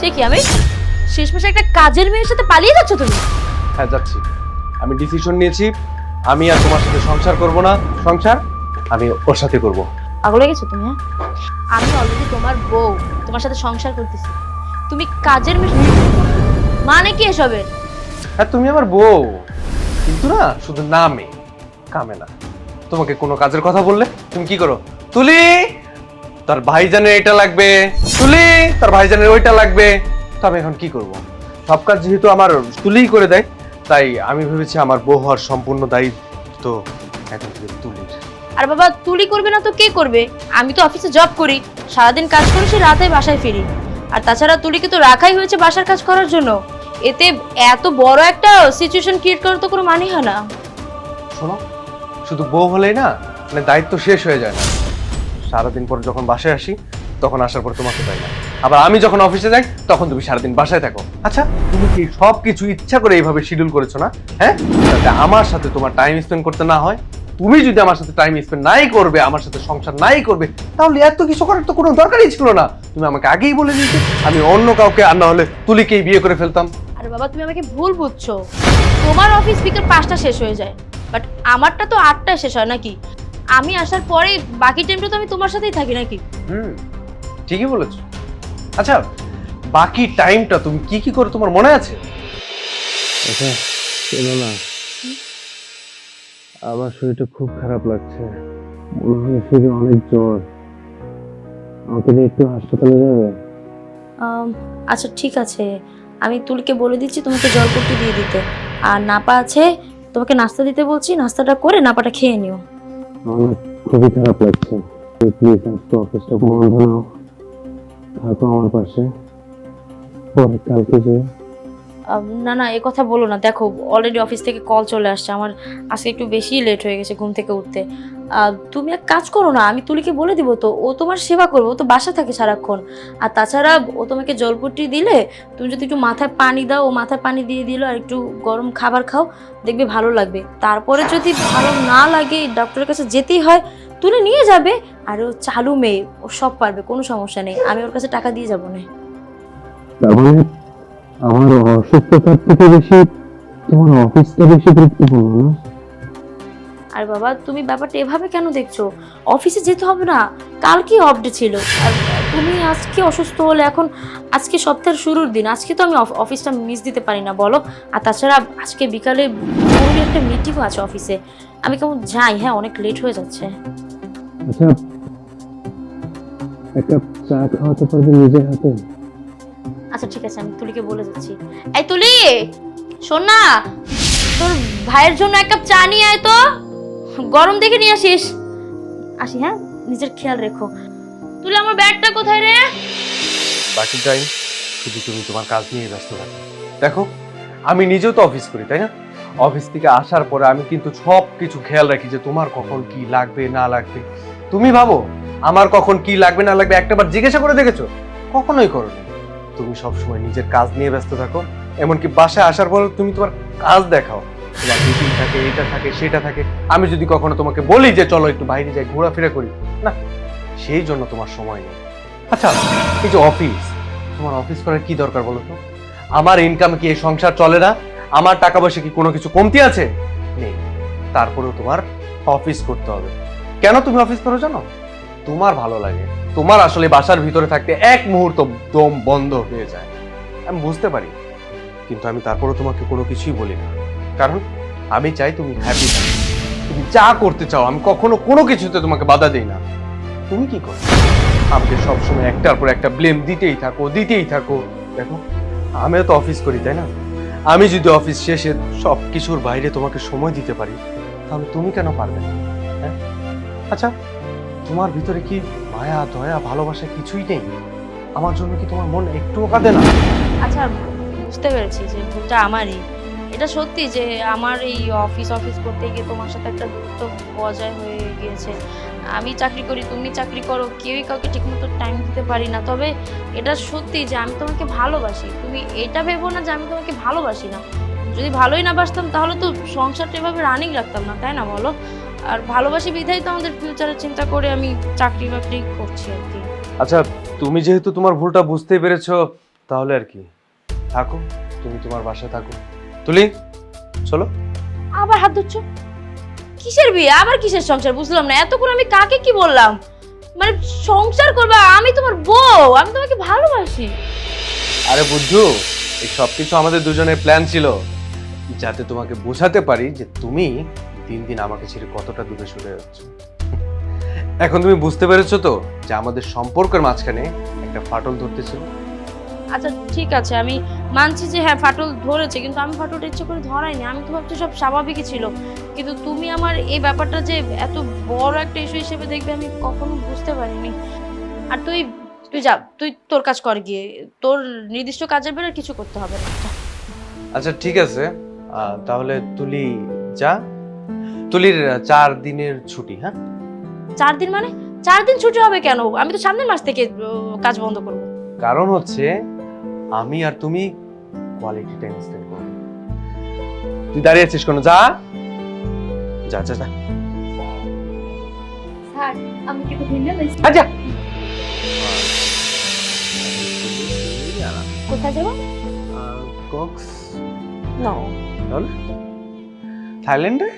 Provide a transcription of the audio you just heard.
সে কি আমি শেষ মাসে একটা কাজের মেয়ের সাথে পালিয়ে যাচ্ছ তুমি? হ্যাঁ যাচ্ছি। আমি ডিসিশন নিয়েছি। আমি আর তোমার সাথে সংসার করব না। সংসার আমি ওর সাথে করব। পাগল হয়ে গেছো তুমি হ্যাঁ? আমি অলরেডি তোমার বউ তোমার সাথে সংসার করতেছি। তুমি কাজের মেয়ে মানে কি এসবের? হ্যাঁ তুমি আমার বউ। কিন্তু না শুধু নামে কামে না। তোমাকে কোনো কাজের কথা বললে তুমি কি করো? তুলি তার ভাই ভাইজানের এটা লাগবে। তুলি! তার ভাইজানের ওইটা লাগবে। তো আমি এখন কি করব? সব কাজ যেহেতু আমার তুলিই করে দেয় তাই আমি ভেবেছি আমার বউ হওয়ার সম্পূর্ণ দায়িত্ব এখন থেকে তুলির। আর বাবা তুলি করবে না তো কে করবে? আমি তো অফিসে জব করি সারাদিন কাজ করি সে রাতে বাসায় ফিরি। আর তাছাড়া তুলিকে তো রাখাই হয়েছে বাসার কাজ করার জন্য। এতে এত বড় একটা সিচুয়েশন ক্রিয়েট করার তো কোনো মানে হয় না। শোনো শুধু বউ হলেই না মানে দায়িত্ব শেষ হয়ে যায় না। সারাদিন পর যখন বাসায় আসি তখন আসার পর তোমাকে পাই না। আবার আমি যখন অফিসে যাই তখন তুমি সারাদিন বাসায় থাকো। আচ্ছা তুমি কি সব কিছু ইচ্ছা করে এইভাবে শিডিউল করেছ না? হ্যাঁ? যাতে আমার সাথে তোমার টাইম স্পেন্ড করতে না হয়। তুমি যদি আমার সাথে টাইম স্পেন্ড নাই করবে আমার সাথে সংসার নাই করবে তাহলে এত কিছু করার তো কোনো দরকারই ছিল না। তুমি আমাকে আগেই বলে দিতে আমি অন্য কাউকে আর না হলে তুলিকেই বিয়ে করে ফেলতাম। আরে বাবা তুমি আমাকে ভুল বুঝছ। তোমার অফিস বিকেল পাঁচটা শেষ হয়ে যায় বাট আমারটা তো আটটায় শেষ হয় নাকি? আমি আসার পরে বাকি টাইমটা তো আমি তোমার সাথেই থাকি নাকি? হুম। ঠিকই বলেছ। আচ্ছা বাকি টাইমটা তুমি কি কি করে তোমার মনে আছে? আচ্ছা শোনো না। আমার শরীরটা খুব খারাপ লাগছে। মনে হয় শরীরে অনেক জ্বর। আমাকে নিয়ে একটু হাসপাতালে যাবে? আম, আচ্ছা ঠিক আছে। আমি তুলিকে বলে দিচ্ছি তোমাকে জলপট্টি দিয়ে দিতে। আর নাপা আছে তোমাকে নাস্তা দিতে বলছি। নাস্তাটা করে নাপাটা খেয়ে নিও। আমার খুবই খারাপ লাগছে। প্লিজ আজকে অফিসটা বন্ধ নাও। থাকো আমার পাশে পরে কালকে যে আম, না না, এ কথা বলো না। দেখো অলরেডি অফিস থেকে কল চলে আসছে। আমার আজকে একটু বেশি লেট হয়ে গেছে ঘুম থেকে উঠতে। তুমি এক কাজ করো না, আমি তুলিকে বলে দিব তো। ও তোমার সেবা করবে, ও তো বাসা থাকে সারাক্ষণ। আর তাছাড়া ও তোমাকে জলপট্টি দিলে তুমি যদি একটু মাথায় পানি দাও, ও মাথায় পানি দিয়ে দিল, আর একটু গরম খাবার খাও, দেখবে ভালো লাগবে। তারপরে যদি ভালো না লাগে ডক্টরের কাছে যেতেই হয়, তুলে নিয়ে যাবে। আর ও চালু মেয়ে, ও সব পারবে, কোনো সমস্যা নেই। আমি ওর কাছে টাকা দিয়ে যাব না। আমার অসুস্থতার থেকে বেশি তোমার অফিসটা বেশি গুরুত্বপূর্ণ না? আর বাবা তুমি ব্যাপারটা এভাবে কেন দেখছ? অফিসে যেতে হবে না। কালকে অফ ডে ছিল। আর তুমি আজকে অসুস্থ হলে এখন আজকে সপ্তাহের শুরুর দিন। আজকে তো আমি অফ- অফিসটা মিস দিতে পারি না বলো? আর তাছাড়া আজকে বিকালে জরুরি একটা মিটিংও আছে অফিসে আমি কেমন যাই? হ্যাঁ অনেক লেট হয়ে যাচ্ছে। আচ্ছা এক কাপ চা খাওয়াতে পারবে নিজের হাতে? আচ্ছা ঠিক আছে, আমি তুলিকে বলে যাচ্ছি এই তুলি, শোন না, তোর ভাইয়ের জন্য এক কাপ চা নিয়ে আয় তো। গরম দেখে নিয়ে আসিস। আসি হ্যাঁ? নিজের খেয়াল রেখো। তুলি, আমার ব্যাগটা কোথায় রে? বাকি টাইম শুধু তুমি তোমার কাজ নিয়ে ব্যস্ত থাকো। দেখো, আমি নিজেও তো অফিস করি, তাই না? অফিস থেকে আসার পরে আমি কিন্তু সব কিছু খেয়াল রাখি যে তোমার কখন কি লাগবে, না লাগবে। তুমি ভাবো, আমার কখন কি লাগবে, না লাগবে, একটাবার জিজ্ঞাসা করে দেখেছ? কখনোই করো তুমি সবসময় নিজের কাজ নিয়ে ব্যস্ত থাকো। এমনকি বাসায় আসার পর তুমি তোমার কাজ দেখাও। তোমার মিটিং থাকে, এটা থাকে, সেটা থাকে। আমি যদি কখনো তোমাকে বলি যে চলো একটু বাইরে যাই, ঘোরাফেরা করি, না, সেই জন্য তোমার সময় নেই। আচ্ছা এই যে অফিস তোমার অফিস করার কি দরকার বলো তো? আমার ইনকাম কি এই সংসার চলে না? আমার টাকা পয়সা কি কোনো কিছু কমতি আছে? নেই। তারপরেও তোমার অফিস করতে হবে। কেন তুমি অফিস করো জানো? তোমার ভালো লাগে। তোমার আসলে বাসার ভিতরে থাকতে এক মুহূর্ত দম বন্ধ হয়ে যায়। আমি বুঝতে পারি, কিন্তু আমি তারপরেও তোমাকে কোনো কিছুই বলি না। কারণ আমি চাই তুমি হ্যাপি থাকো। তুমি যা করতে চাও, আমি কখনো কোনো কিছুতে তোমাকে বাধা দেই না। তুমি কি করো? আমাকে সবসময় একটার পর একটা ব্লেম দিতেই থাকো দিতেই থাকো। দেখো, আমিও তো অফিস করি, তাই না? আমি যদি অফিস শেষে সব কিছুর বাইরে তোমাকে সময় দিতে পারি, তাহলে তুমি কেন পারবে না? হ্যাঁ? আচ্ছা তোমার ভিতরে কি মায়া, দয়া, ভালোবাসা কিছুই নেই? আমার জন্য কি তোমার মন একটুও কাঁদে না? আচ্ছা বুঝতে পেরেছি যে ভুলটা আমারই। এটা সত্যি যে আমার এই অফিস অফিস করতে গিয়ে তোমার সাথে একটা দূরত্ব বজায় হয়ে গিয়েছে। আমি চাকরি করি, তুমি চাকরি করো, কেউই কাউকে ঠিকমতো টাইম দিতে পারি না। তবে এটা সত্যি যে আমি তোমাকে ভালোবাসি। তুমি এটা ভেবো না যে আমি তোমাকে ভালোবাসি না। যদি ভালোই না বাসতাম, তাহলে তো সংসারটা এভাবে রানিং রাখতাম না, তাই না বলো? আর ভালোবাসি বিধাই তো আমাদের ফিউচারের চিন্তা করে আমি চাকরি বাকরি করছি আর কি। আচ্ছা তুমি যেহেতু তোমার ভুলটা বুঝতেই পেরেছ তাহলে আর কি। থাকো তুমি তোমার বাসায় থাকো। তুলি চলো। আবার হাত ধরছ? কিসের বিয়ে? আবার কিসের সংসার? বুঝলাম না। এতক্ষণ আমি কাকে কি বললাম? মানে সংসার করবে আমি তোমার বউ আমি তোমাকে ভালোবাসি। আরে বুদ্ধু এই সব কিছু আমাদের দুজনের প্ল্যান ছিল। যাতে তোমাকে বোঝাতে পারি যে তুমি দিন দিন আমাকে ছেড়ে কতটা দূরে সরে যাচ্ছ? এখন তুমি বুঝতে পেরেছ তো যে আমাদের সম্পর্কের মাঝখানে একটা ফাটল ধরতেছিল আচ্ছা ঠিক আছে। আমি মানছি যে হ্যাঁ ফাটল ধরেছে কিন্তু আমি ফাটলটা ইচ্ছে করে ধরাইনি। আমি তো ভাবছি সব স্বাভাবিকই ছিল। কিন্তু তুমি আমার এই ব্যাপারটা যে এত বড় একটা ইস্যু হিসেবে দেখবে আমি কখনো বুঝতে পারিনি। আর তুই তুই যা তুই তোর কাজ কর গিয়ে। তোর নির্দিষ্ট কাজের বেলা কিছু করতে হবে না। আচ্ছা ঠিক আছে। তাহলে তুলি যা। তুলির চার দিনের ছুটি হ্যাঁ? চার দিন মানে? চার দিন ছুটি হবে কেন? আমি তো সামনের মাস থেকে আহ, কাজ বন্ধ করব। কারণ হচ্ছে আমি আর তুমি কোয়ালিটি টাইম স্পেন্ড করব। তুই দাঁড়িয়ে আছিস কোনো? যা। যা যা যা। স্যার আমি কি তো ভিন্ন আচ্ছা। কোথায় যাব? কক্স। না থাইল্যান্ডে?